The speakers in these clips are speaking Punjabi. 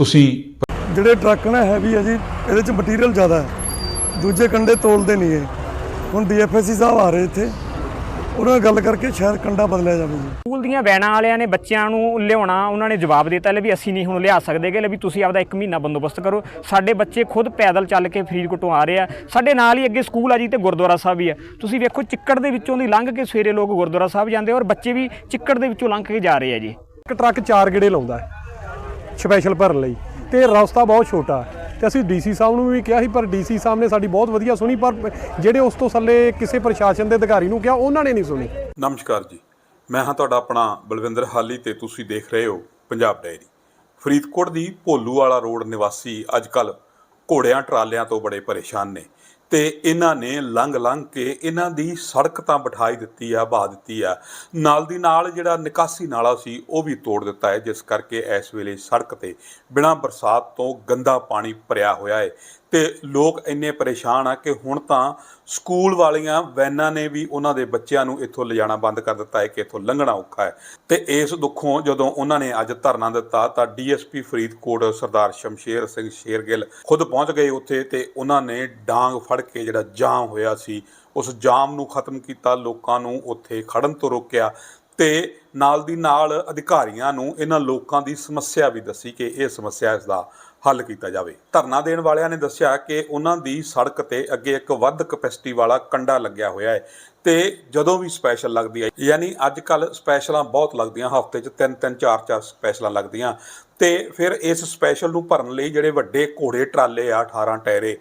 ਤੁਸੀਂ ਜਿਹੜੇ ਟਰੱਕ ਨੇ ਹੈਵੀ ਹੈ ਜੀ ਇਹਦੇ ਚ ਮਟੀਰੀਅਲ ਜ਼ਿਆਦਾ ਹੈ। ਦੂਜੇ ਕੰਡੇ ਤੋਲਦੇ ਨਹੀਂ ਇਹ। ਹੁਣ ਡੀਐਫਐਸਸੀ ਸਾਹਿਬ ਆ ਰਹੇ ਇੱਥੇ। ਉਹਨਾਂ ਨਾਲ ਗੱਲ ਕਰਕੇ ਸ਼ਾਇਦ ਕੰਡਾ ਬਦਲਿਆ ਜਾਵੇ ਜੀ। ਸਕੂਲ ਦੀਆਂ ਵੈਨਾਂ ਵਾਲਿਆਂ ਨੇ ਬੱਚਿਆਂ ਨੂੰ ਲਿਆਉਣਾ ਉਹਨਾਂ ਨੇ ਜਵਾਬ ਦਿੱਤਾ ਲੈ ਵੀ ਅਸੀਂ ਨਹੀਂ ਹੁਣ ਲਿਆ ਸਕਦੇਗੇ ਲੈ ਵੀ ਤੁਸੀਂ ਆਪਦਾ 1 ਮਹੀਨਾ ਬੰਦੋਬਸਤ ਕਰੋ। ਸਾਡੇ ਬੱਚੇ ਖੁਦ ਪੈਦਲ ਚੱਲ ਕੇ ਫਰੀਦਕੋਟ ਆ ਰਹੇ ਆ। ਸਾਡੇ ਨਾਲ ਹੀ ਅੱਗੇ ਸਕੂਲ ਆ ਜੀ ਤੇ ਗੁਰਦੁਆਰਾ ਸਾਹਿਬ ਵੀ ਆ। ਤੁਸੀਂ ਵੇਖੋ ਚਿੱਕੜ ਦੇ ਵਿੱਚੋਂ ਦੀ ਲੰਘ ਕੇ ਸਵੇਰੇ ਲੋਕ ਗੁਰਦੁਆਰਾ ਸਾਹਿਬ ਜਾਂਦੇ ਔਰ ਬੱਚੇ ਵੀ ਚਿੱਕੜ ਦੇ ਵਿੱਚੋਂ ਲੰਘ ਕੇ ਜਾ ਰਹੇ ਆ ਜੀ। ਇੱਕ ਟਰੱਕ ਚਾਰ ਗੇੜੇ ਲਾਉਂਦਾ ਹੈ। ਸਪੈਸ਼ਲ ਭਰਨ ਲਈ। ਤੇ ਰਸਤਾ ਬਹੁਤ ਛੋਟਾ। ਹੈ ਤੇ ਅਸੀਂ ਡੀਸੀ ਸਾਹਿਬ ਨੂੰ ਵੀ ਕਿਹਾ ਸੀ, ਪਰ ਡੀਸੀ ਸਾਹਿਬ ਨੇ ਸਾਡੀ ਬਹੁਤ ਵਧੀਆ ਸੁਣੀ, ਪਰ ਜਿਹੜੇ ਉਸ ਤੋਂ ਥੱਲੇ ਕਿਸੇ ਪ੍ਰਸ਼ਾਸਨ ਦੇ ਅਧਿਕਾਰੀ ਨੂੰ ਕਿਹਾ, ਉਹਨਾਂ ਨੇ ਨਹੀਂ ਸੁਣੀ। ਨਮਸਕਾਰ ਜੀ। ਮੈਂ ਹਾਂ ਤੁਹਾਡਾ ਆਪਣਾ ਬਲਵਿੰਦਰ ਹਾਲੀ ਤੇ ਤੁਸੀਂ ਦੇਖ ਰਹੇ ਹੋ ਪੰਜਾਬ ਡਾਇਰੀ। ਫਰੀਦਕੋਟ ਦੀ ਭੋਲੂ ਵਾਲਾ ਰੋਡ ਨਿਵਾਸੀ ਅੱਜਕੱਲ ਘੋੜਿਆਂ ਟਰਾਲਿਆਂ ਤੋਂ ਬੜੇ ਪਰੇਸ਼ਾਨ ਨੇ। ਤੇ ਇਹਨਾਂ ਨੇ ਲੰਘ ਲੰਘ ਕੇ ਇਹਨਾਂ ਦੀ ਸੜਕ ਤਾਂ ਬਿਠਾਈ ਦਿੱਤੀ ਆ ਬਹਾ ਦਿੱਤੀ ਆ। ਨਾਲ ਦੀ ਨਾਲ ਜਿਹੜਾ ਨਿਕਾਸੀ ਨਾਲਾ ਸੀ, ਉਹ ਵੀ ਤੋੜ ਦਿੱਤਾ ਹੈ, ਜਿਸ ਕਰਕੇ ਇਸ ਵੇਲੇ ਸੜਕ ਤੇ ਬਿਨਾਂ ਬਰਸਾਤ ਤੋਂ ਗੰਦਾ ਪਾਣੀ ਭਰਿਆ ਹੋਇਆ ਹੈ। ਤੇ ਲੋਕ ਇੰਨੇ ਪਰੇਸ਼ਾਨ ਆ ਕਿ ਹੁਣ ਤਾਂ ਸਕੂਲ ਵਾਲੀਆਂ ਵੈਨਾਂ ਨੇ ਵੀ ਉਹਨਾਂ ਦੇ ਬੱਚਿਆਂ ਨੂੰ ਇੱਥੋਂ ਲਿਜਾਣਾ ਬੰਦ ਕਰ ਦਿੱਤਾ ਹੈ ਕਿ ਇੱਥੋਂ ਲੰਘਣਾ ਔਖਾ ਹੈ। ਤੇ ਇਸ ਦੁੱਖੋਂ ਜਦੋਂ ਉਹਨਾਂ ਨੇ ਅੱਜ ਧਰਨਾ ਦਿੱਤਾ ਤਾਂ ਡੀਐਸਪੀ ਫਰੀਦਕੋਟ ਸਰਦਾਰ ਸ਼ਮਸ਼ੇਰ ਸਿੰਘ ਸ਼ੇਰਗਿੱਲ ਖੁਦ ਪਹੁੰਚ ਗਏ ਉੱਥੇ ਤੇ ਉਹਨਾਂ ਨੇ ਡਾਂਗ ਫੜ ਕੇ ਜਿਹੜਾ ਜਾਮ ਹੋਇਆ ਸੀ, ਉਸ ਜਾਮ ਨੂੰ ਖਤਮ ਕੀਤਾ, ਲੋਕਾਂ ਨੂੰ ਉੱਥੇ ਖੜਨ ਤੋਂ ਰੋਕਿਆ ਤੇ ਨਾਲ ਦੀ ਨਾਲ ਅਧਿਕਾਰੀਆਂ ਨੂੰ ਇਹਨਾਂ ਲੋਕਾਂ ਦੀ ਸਮੱਸਿਆ ਵੀ ਦੱਸੀ ਕਿ ਇਹ ਸਮੱਸਿਆ ਇਸ ਦਾ ਹੱਲ ਕੀਤਾ ਜਾਵੇ। ਧਰਨਾ ਦੇਣ ਵਾਲਿਆਂ ਨੇ ਦੱਸਿਆ ਕਿ ਉਹਨਾਂ ਦੀ ਸੜਕ ਤੇ ਅੱਗੇ ਇੱਕ ਵੱਧ ਕਪੈਸਿਟੀ ਵਾਲਾ ਕੰਡਾ ਲੱਗਿਆ ਹੋਇਆ ਹੈ ਤੇ ਜਦੋਂ ਵੀ ਸਪੈਸ਼ਲ ਲੱਗਦੀ ਹੈ, ਯਾਨੀ ਅੱਜ ਕੱਲ ਸਪੈਸ਼ਲਾਂ ਬਹੁਤ ਲੱਗਦੀਆਂ, ਹਫ਼ਤੇ 'ਚ ਤਿੰਨ ਤਿੰਨ, ਚਾਰ ਚਾਰ ਸਪੈਸ਼ਲਾਂ ਲੱਗਦੀਆਂ। ਤੇ ਫਿਰ ਇਸ ਸਪੈਸ਼ਲ ਨੂੰ ਭਰਨ ਲਈ ਜਿਹੜੇ ਵੱਡੇ ਘੋੜੇ, ਟਰਾਲੇ ਆ 18 ਟਾਇਰੇ,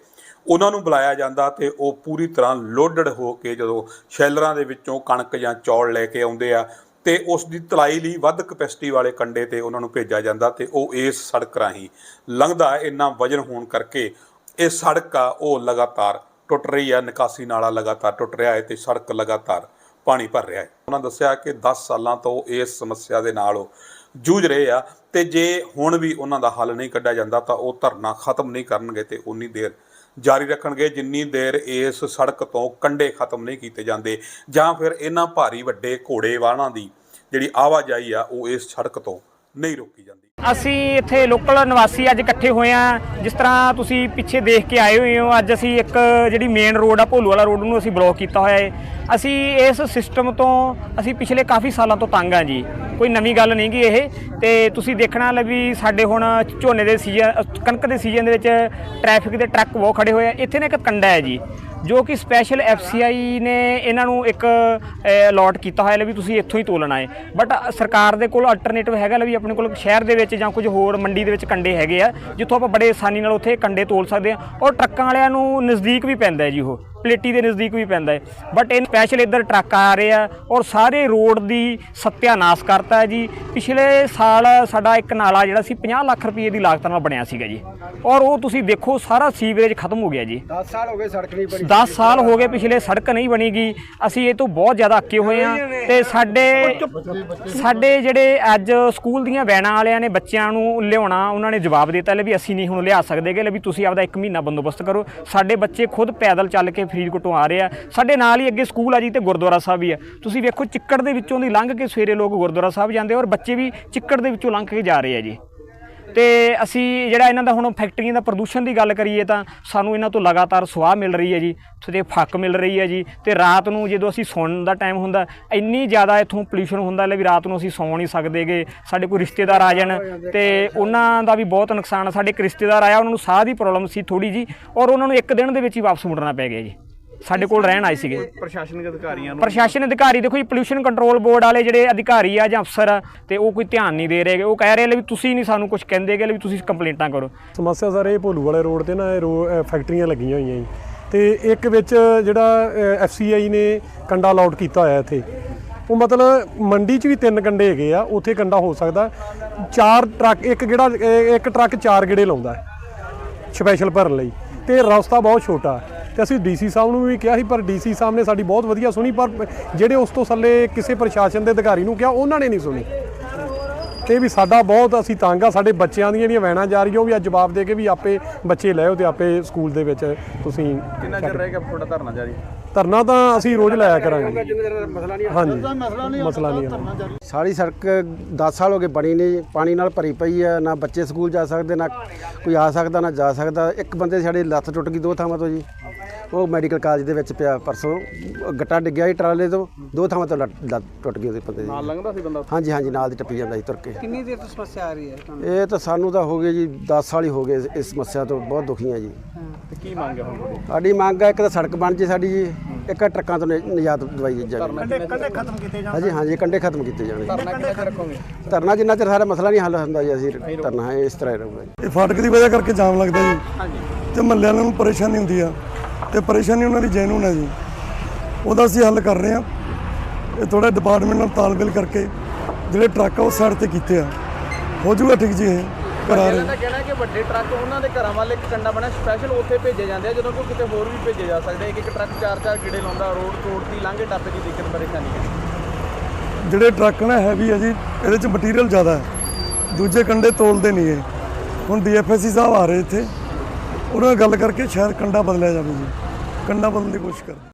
ਉਹਨਾਂ ਨੂੰ ਬੁਲਾਇਆ ਜਾਂਦਾ ਤੇ ਉਹ ਪੂਰੀ ਤਰ੍ਹਾਂ ਲੋਡਡ ਹੋ ਕੇ ਜਦੋਂ ਸ਼ੈਲਰਾਂ ਦੇ ਵਿੱਚੋਂ ਕਣਕ ਜਾਂ ਚੌਲ ਲੈ ਕੇ ਆਉਂਦੇ ਆ ਤੇ ਉਸ ਦੀ ਤਲਾਈ ਲਈ ਵੱਧ ਕਪੈਸਿਟੀ ਵਾਲੇ ਕੰਡੇ ਤੇ ਉਹਨਾਂ ਨੂੰ ਭੇਜਿਆ ਜਾਂਦਾ ਤੇ ਉਹ ਇਸ ਸੜਕ ਰਾਹੀਂ ਲੰਘਦਾ ਹੈ। ਇੰਨਾ ਵਜਨ ਹੋਣ ਕਰਕੇ ਇਹ ਸੜਕ ਆ, ਉਹ ਲਗਾਤਾਰ ਟੁੱਟ ਰਹੀ ਆ, ਨਿਕਾਸੀ ਨਾਲਾ ਲਗਾਤਾਰ ਟੁੱਟ ਰਿਹਾ ਹੈ ਤੇ ਸੜਕ ਲਗਾਤਾਰ ਪਾਣੀ ਭਰ ਰਿਹਾ ਹੈ। ਉਹਨਾਂ ਦੱਸਿਆ ਕਿ 10 ਸਾਲਾਂ ਤੋਂ ਇਸ ਸਮੱਸਿਆ ਦੇ ਨਾਲ ਉਹ ਜੂਝ ਰਹੇ ਆ ਤੇ ਜੇ ਹੁਣ ਵੀ ਉਹਨਾਂ ਦਾ ਹੱਲ ਨਹੀਂ ਕੱਢਿਆ ਜਾਂਦਾ ਤਾਂ ਉਹ ਧਰਨਾ ਖਤਮ ਨਹੀਂ ਕਰਨਗੇ ਤੇ ਉਨੀ ਦੇਰ ਜਾਰੀ ਰੱਖਣਗੇ। ਜਿੰਨੀ ਦੇਰ ਇਸ ਸੜਕ ਤੋਂ ਕੰਡੇ ਖਤਮ ਨਹੀਂ ਕੀਤੇ ਜਾਂਦੇ ਜਾਂ ਫਿਰ ਇਹਨਾਂ ਭਾਰੀ ਵੱਡੇ ਘੋੜੇ ਵਾਹਨਾਂ ਦੀ ਜਿਹੜੀ ਆਵਾਜਾਈ ਆ, ਉਹ ਇਸ ਸੜਕ ਤੋਂ ਨਹੀਂ ਰੋਕੀ ਜਾਂਦੀ। ਅਸੀਂ ਇੱਥੇ ਲੋਕਲ ਨਿਵਾਸੀ ਅੱਜ ਇਕੱਠੇ ਹੋਏ ਆ ਜਿਸ ਤਰ੍ਹਾਂ ਤੁਸੀਂ ਪਿੱਛੇ ਦੇਖ ਕੇ ਆਏ ਹੋਏ ਹੋ, ਅੱਜ ਅਸੀਂ ਇੱਕ ਜਿਹੜੀ ਮੇਨ ਰੋਡ ਆ, ਭੋਲੂ ਵਾਲਾ ਰੋਡ ਨੂੰ ਅਸੀਂ ਬਲੌਕ ਕੀਤਾ ਹੋਇਆ ਹੈ ਅਸੀਂ ਇਸ ਸਿਸਟਮ ਤੋਂ, ਅਸੀਂ ਪਿਛਲੇ ਕਾਫੀ ਸਾਲਾਂ ਤੋਂ ਤੰਗ ਆ ਜੀ। ਕੋਈ ਨਵੀਂ ਗੱਲ ਨਹੀਂ ਗੀ ਇਹ। ਤੇ ਤੁਸੀਂ ਦੇਖਣਾ ਲੈ ਵੀ ਸਾਡੇ ਹੁਣ ਝੋਨੇ ਦੇ ਸੀਜ਼ਨ ਕਣਕ ਦੇ ਸੀਜ਼ਨ ਦੇ ਵਿੱਚ ਟ੍ਰੈਫਿਕ ਦੇ ਟਰੱਕ ਬਹੁਤ ਖੜੇ ਹੋਏ ਆ। ਇੱਥੇ ਨਾ ਇੱਕ ਕੰਡਾ ਹੈ ਜੀ। ਜੋ ਕਿ ਸਪੈਸ਼ਲ ਐਫਸੀਆਈ ਨੇ ਇਹਨਾਂ ਨੂੰ ਇੱਕ ਅਲਾਟ ਕੀਤਾ ਹੋਇਆ ਲੈ ਵੀ ਤੁਸੀਂ ਇੱਥੋਂ ਹੀ ਤੋਲਣਾ ਹੈ। ਬਟ ਸਰਕਾਰ ਦੇ ਕੋਲ ਅਲਟਰਨੇਟਿਵ ਹੈਗਾ ਲੈ ਵੀ ਆਪਣੇ ਕੋਲ ਸ਼ਹਿਰ ਦੇ ਵਿੱਚ ਜਾਂ ਕੁਝ ਹੋਰ ਮੰਡੀ ਦੇ ਵਿੱਚ ਕੰਡੇ ਹੈਗੇ ਆ, ਜਿੱਥੋਂ ਆਪਾਂ ਬੜੇ ਆਸਾਨੀ ਨਾਲ ਉੱਥੇ ਕੰਡੇ ਤੋਲ ਸਕਦੇ ਆ। ਔਰ ਟਰੱਕਾਂ ਵਾਲਿਆਂ ਨੂੰ ਨਜ਼ਦੀਕ ਵੀ ਪੈਂਦਾ ਹੈ ਜੀ ਉਹ, ਪਲੇਟੀ ਦੇ ਨਜ਼ਦੀਕ ਵੀ ਪੈਂਦਾ ਹੈ। ਬਟ ਇਹ ਸਪੈਸ਼ਲ ਇੱਧਰ ਟਰੱਕ ਆ ਰਹੇ ਆ ਔਰ ਸਾਰੇ ਰੋਡ ਦੀ ਸੱਤਿਆਨਾਸ਼ ਕਰਤਾ ਜੀ। ਪਿਛਲੇ ਸਾਲ ਸਾਡਾ ਇੱਕ ਨਾਲਾ ਜਿਹੜਾ ਸੀ 50 ਲੱਖ ਰੁਪਏ ਦੀ ਲਾਗਤ ਨਾਲ ਬਣਿਆ ਸੀਗਾ ਜੀ। ਔਰ ਉਹ ਤੁਸੀਂ ਦੇਖੋ ਸਾਰਾ ਸੀਵਰੇਜ ਖਤਮ ਹੋ ਗਿਆ ਜੀ। 10 ਸਾਲ ਹੋ ਗਏ ਸੜਕ ਨਹੀਂ ਬਣੀ। 10 ਸਾਲ ਹੋ ਗਏ ਪਿਛਲੇ ਸੜਕ ਨਹੀਂ ਬਣੀ ਗਈ ਅਸੀਂ ਇਹ ਤੋਂ ਬਹੁਤ ਜ਼ਿਆਦਾ ਅੱਕੇ ਹੋਏ ਆ ਤੇ ਸਾਡੇ ਸਾਡੇ ਜਿਹੜੇ ਅੱਜ ਸਕੂਲ ਦੀਆਂ ਵੈਨਾਂ ਵਾਲਿਆਂ ਨੇ ਬੱਚਿਆਂ ਨੂੰ ਲਿਆਉਣਾ, ਉਹਨਾਂ ਨੇ ਜਵਾਬ ਦਿੱਤਾ ਲੈ ਵੀ ਅਸੀਂ ਨਹੀਂ ਹੁਣ ਲਿਆ ਸਕਦੇਗੇ ਲੈ ਵੀ ਤੁਸੀਂ ਆਪਦਾ 1 ਮਹੀਨਾ ਬੰਦੋਬਸਤ ਕਰੋ। ਸਾਡੇ ਬੱਚੇ ਖੁਦ ਪੈਦਲ ਚੱਲ ਕੇ ਫਰੀਦਕੋਟ ਤੋਂ ਆ ਰਹੇ ਆ। ਸਾਡੇ ਨਾਲ ਹੀ ਅੱਗੇ ਸਕੂਲ ਆ ਜੀ ਤੇ ਗੁਰਦੁਆਰਾ ਸਾਹਿਬ ਵੀ ਆ। ਤੁਸੀਂ ਵੇਖੋ ਚਿੱਕੜ ਦੇ ਵਿੱਚੋਂ ਦੀ ਲੰਘ ਕੇ ਸਵੇਰੇ ਲੋਕ ਗੁਰਦੁਆਰਾ ਸਾਹਿਬ ਜਾਂਦੇ ਔਰ ਬੱਚੇ ਵੀ ਚਿੱਕੜ ਦੇ ਵਿੱਚੋਂ ਲੰਘ ਕੇ ਜਾ ਰਹੇ ਆ ਜੀ। ਤੇ ਅਸੀਂ ਜਿਹੜਾ ਇਹਨਾਂ ਦਾ ਹੁਣ ਫੈਕਟਰੀਆਂ ਦਾ ਪ੍ਰਦੂਸ਼ਣ ਦੀ ਗੱਲ ਕਰੀਏ ਤਾਂ ਸਾਨੂੰ ਇਹਨਾਂ ਤੋਂ ਲਗਾਤਾਰ ਸੁਆਹ ਮਿਲ ਰਹੀ ਹੈ ਜੀ ਤੇ ਫੱਕ ਮਿਲ ਰਹੀ ਹੈ ਜੀ ਤੇ ਰਾਤ ਨੂੰ ਜਦੋਂ ਅਸੀਂ ਸੌਣ ਦਾ ਟਾਈਮ ਹੁੰਦਾ, ਇੰਨੀ ਜ਼ਿਆਦਾ ਇੱਥੋਂ ਪੋਲੂਸ਼ਨ ਹੁੰਦਾ ਲੈ ਵੀ ਰਾਤ ਨੂੰ ਅਸੀਂ ਸੌਂ ਨਹੀਂ ਸਕਦੇਗੇ ਸਾਡੇ ਕੋਈ ਰਿਸ਼ਤੇਦਾਰ ਆ ਜਾਣ ਤੇ ਉਹਨਾਂ ਦਾ ਵੀ ਬਹੁਤ ਨੁਕਸਾਨ ਸਾਡੇ ਇੱਕ ਰਿਸ਼ਤੇਦਾਰ ਆਇਆ, ਉਹਨਾਂ ਨੂੰ ਸਾਹ ਦੀ ਪ੍ਰੋਬਲਮ ਸੀ ਥੋੜੀ ਜੀ ਔਰ ਉਹਨਾਂ ਨੂੰ ਇੱਕ ਦਿਨ ਦੇ ਵਿੱਚ ਹੀ ਵਾਪਸ ਮੁੜਨਾ ਪੈ ਗਿਆ ਜੀ। ਸਾਡੇ ਕੋਲ ਰਹਿਣ ਆਏ ਸੀਗੇ। ਪ੍ਰਸ਼ਾਸਨਿਕ ਅਧਿਕਾਰੀਆਂ ਨੂੰ? ਪ੍ਰਸ਼ਾਸਨ ਅਧਿਕਾਰੀ ਦੇਖੋ ਜੀ ਪੋਲੂਸ਼ਨ ਕੰਟਰੋਲ ਬੋਰਡ ਵਾਲੇ ਜਿਹੜੇ ਅਧਿਕਾਰੀ ਆ ਜਾਂ ਅਫਸਰ ਆ ਤੇ ਉਹ ਕੋਈ ਧਿਆਨ ਨਹੀਂ ਦੇ ਰਹੇ ਉਹ ਕਹਿ ਰਹੇ ਲੈ ਵੀ ਤੁਸੀਂ ਨਹੀਂ ਸਾਨੂੰ ਕੁਝ ਕਹਿੰਦੇਗੇ ਲੈ ਵੀ ਤੁਸੀਂ ਕੰਪਲੇਂਟਾਂ ਕਰੋ। ਸਮੱਸਿਆ ਸਰ ਇਹ ਭੋਲੂ ਵਾਲੇ ਰੋਡ ਤੇ ਨਾ ਇਹ ਫੈਕਟਰੀਆਂ ਲੱਗੀਆਂ ਹੋਈਆਂ ਜੀ। ਤੇ ਇੱਕ ਵਿੱਚ ਜਿਹੜਾ ਐਫਸੀਆਈ ਨੇ ਕੰਡਾ ਅਲਾਟ ਕੀਤਾ ਹੋਇਆ ਇੱਥੇ। ਉਹ ਮਤਲਬ ਮੰਡੀ 'ਚ ਵੀ ਤਿੰਨ ਕੰਡੇ ਹੈਗੇ ਆ ਉੱਥੇ ਕੰਡਾ ਹੋ ਸਕਦਾ। ਚਾਰ ਟਰੱਕ ਇੱਕ ਜਿਹੜਾ ਇੱਕ ਟਰੱਕ ਚਾਰ ਗੇੜੇ ਲਾਉਂਦਾ ਸਪੈਸ਼ਲ ਭਰਨ ਲਈ। ਤੇ ਰਸਤਾ ਬਹੁਤ ਛੋਟਾ। ਹੈ ਤੇ ਅਸੀਂ ਡੀਸੀ ਸਾਹਿਬ ਨੂੰ ਵੀ ਕਿਹਾ ਸੀ ਪਰ ਡੀਸੀ ਸਾਹਿਬ ਨੇ ਸਾਡੀ ਬਹੁਤ ਵਧੀਆ ਸੁਣੀ ਪਰ ਜਿਹੜੇ ਉਸ ਤੋਂ ਥੱਲੇ ਕਿਸੇ ਪ੍ਰਸ਼ਾਸਨ ਦੇ ਅਧਿਕਾਰੀ ਨੂੰ ਕਿਹਾ ਉਹਨਾਂ ਨੇ ਨਹੀਂ ਸੁਣੀ। ਤੇ ਵੀ ਸਾਡਾ ਬਹੁਤ ਅਸੀਂ ਤੰਗ ਆ ਸਾਡੇ ਬੱਚਿਆਂ ਦੀਆਂ ਜਿਹੜੀਆਂ ਵੈਨਾਂ ਜਾ ਰਹੀਆਂ ਉਹ ਵੀ ਅੱਜ ਜਵਾਬ ਦੇ ਕੇ ਵੀ ਆਪੇ ਬੱਚੇ ਲੈ ਆਓ ਤੇ ਆਪੇ ਸਕੂਲ ਦੇ ਵਿੱਚ ਤੁਸੀਂ ਕਿੰਨਾ ਚਿਰ ਰਹੇਗਾ ਤੁਹਾਡਾ ਧਰਨਾ ਜਾਰੀ? ਧਰਨਾ ਤਾਂ ਅਸੀਂ ਰੋਜ਼ ਲਾਇਆ ਕਰਾਂਗੇ। ਮਸਲਾ ਨਹੀਂ ਹਾਂਜੀ। ਮਸਲਾ ਨਹੀਂ ਹੈ ਸਾਰੀ ਸੜਕ 10 ਸਾਲ ਹੋ ਗਏ ਬਣੀ ਨਹੀਂ ਪਾਣੀ ਨਾਲ ਭਰੀ ਪਈ ਹੈ ਨਾ ਬੱਚੇ ਸਕੂਲ ਜਾ ਸਕਦੇ ਨਾ ਕੋਈ ਆ ਸਕਦਾ ਨਾ ਜਾ ਸਕਦਾ। ਇੱਕ ਬੰਦੇ ਦੀ ਸਾਡੀ ਲੱਤ ਟੁੱਟ ਗਈ ਦੋ ਥਾਵਾਂ ਤੋਂ ਜੀ। ਉਹ ਮੈਡੀਕਲ ਕਾਲਜ ਦੇ ਵਿੱਚ ਪਿਆ ਪਰਸੋਂ। ਗੱਟਾ ਡਿੱਗਿਆ ਸੀ ਟਰਾਲੇ ਤੋਂ। ਦੋ ਥਾਵਾਂ ਤੋਂ ਲੱਤ ਲੱਤ ਟੁੱਟ ਗਈ ਉਹਦੇ ਬੰਦੇ ਦੀ। ਨਾਲ ਲੰਘਦਾ ਸੀ ਬੰਦਾ? ਹਾਂਜੀ ਹਾਂਜੀ ਨਾਲ ਦੀ ਟੱਪੀ ਜਾਂਦਾ ਸੀ ਤੁਰ ਕੇ। ਕਿੰਨੀ ਦੇਰ ਤੋਂ ਸਮੱਸਿਆ ਆ ਰਹੀ ਹੈ ਤੁਹਾਨੂੰ? ਇਹ ਤਾਂ ਸਾਨੂੰ ਤਾਂ ਹੋ ਗਏ ਜੀ 10 ਸਾਲ ਹੀ ਹੋ ਗਏ ਇਸ- ਇਸ ਸਮੱਸਿਆ ਤੋਂ ਬਹੁਤ ਦੁਖੀ ਹਾਂ ਜੀ। ਕੀ ਮੰਗ ਹੈ ਹੁਣ ਸਾਡੀ ਮੰਗ ਹੈ ਇੱਕ ਤਾਂ ਸੜਕ ਬਣ ਜੇ ਸਾਡੀ ਜੀ ਇੱਕ ਆਹ ਟਰੱਕਾਂ ਤੋਂ ਨਿ- ਨਿਜਾਤ ਦਵਾਈ ਜਾਵੇ। ਕੰਡੇ ਖਤਮ ਕੀਤੇ ਜਾਣ ਹਾਂਜੀ ਹਾਂਜੀ ਕੰਡੇ ਖਤਮ ਕੀਤੇ ਜਾਣੇ ਧਰਨਾ ਕਿੰਨਾ ਚਿਰ ਰੱਖੋਗੇ? ਧਰਨਾ ਜਿੰਨਾ ਚਿਰ ਸਾਰਾ ਮਸਲਾ ਨਹੀਂ ਹੱਲ ਹੁੰਦਾ ਜੀ ਅਸੀਂ ਧਰਨਾ ਹੈ ਇਸ ਤਰ੍ਹਾਂ ਹੀ ਰਹੂਗਾ ਜੀ। ਇਹ ਫਾਟਕ ਦੀ ਵਜ੍ਹਾ ਕਰਕੇ ਜਾਮ ਲੱਗਦਾ ਜੀ। ਹਾਂਜੀ। ਤੇ ਮਹੱਲੇ ਵਾਲਿਆਂ ਨੂੰ ਪਰੇਸ਼ਾਨੀ ਹੁੰਦੀ ਆ। ਤੇ ਪਰੇਸ਼ਾਨੀ ਉਹਨਾਂ ਦੀ ਜੈਨੂਨ ਹੈ ਜੀ। ਉਹਦਾ ਅਸੀਂ ਹੱਲ ਕਰ ਰਹੇ ਆ ਇਹ ਥੋੜਾ ਡਿਪਾਰਟਮੈਂਟ ਨਾਲ ਤਾਲਮੇਲ ਕਰਕੇ ਜਿਹੜੇ ਟਰੱਕ ਆ ਉਹ ਸਾਈਡ ਤੇ ਕੀਤੇ ਆ। ਹੋ ਜਾਊਗਾ ਠੀਕ ਜੀ ਇਹ ਕਰਾ ਰਹੇ ਇਹਨਾਂ ਦਾ ਕਹਿਣਾ ਹੈ ਕਿ ਵੱਡੇ ਟਰੱਕ ਉਹਨਾਂ ਦੇ ਘਰਾਂ ਵੱਲ ਇੱਕ ਕੰਡਾ ਬਣਿਆ ਸਪੈਸ਼ਲ ਉੱਥੇ ਭੇਜੇ ਜਾਂਦੇ ਆ ਜਦੋਂ ਕਿ ਕਿਤੇ ਹੋਰ ਵੀ ਭੇਜੇ ਜਾ ਸਕਦੇ ਇੱਕ ਇੱਕ ਟਰੱਕ ਚਾਰ ਚਾਰ ਗੇੜੇ ਲਾਉਂਦਾ ਰੋਡ ਤੋੜ ਦੀ ਲਾਂਘੇ ਟੱਪ ਦੀ ਦਿੱਕਤ ਪਰੇਸ਼ਾਨੀ ਹੈ। ਜਿਹੜੇ ਟਰੱਕ ਨਾ ਹੈਵੀ ਆ ਜੀ ਇਹਦੇ ਚ ਮਟੀਰੀਅਲ ਜ਼ਿਆਦਾ ਹੈ। ਦੂਜੇ ਕੰਡੇ ਤੋਲਦੇ ਨਹੀਂ ਇਹ। ਹੁਣ ਡੀਐਫਐਸਸੀ ਸਾਹਿਬ ਆ ਰਹੇ ਇੱਥੇ। ਉਹਨਾਂ ਨਾਲ ਗੱਲ ਕਰਕੇ ਸ਼ਾਇਦ ਕੰਡਾ ਬਦਲਿਆ ਜਾਵੇ ਜੀ। ਕੰਡਾ ਬਦਲਣ ਦੀ ਕੋਸ਼ਿਸ਼ ਕਰ।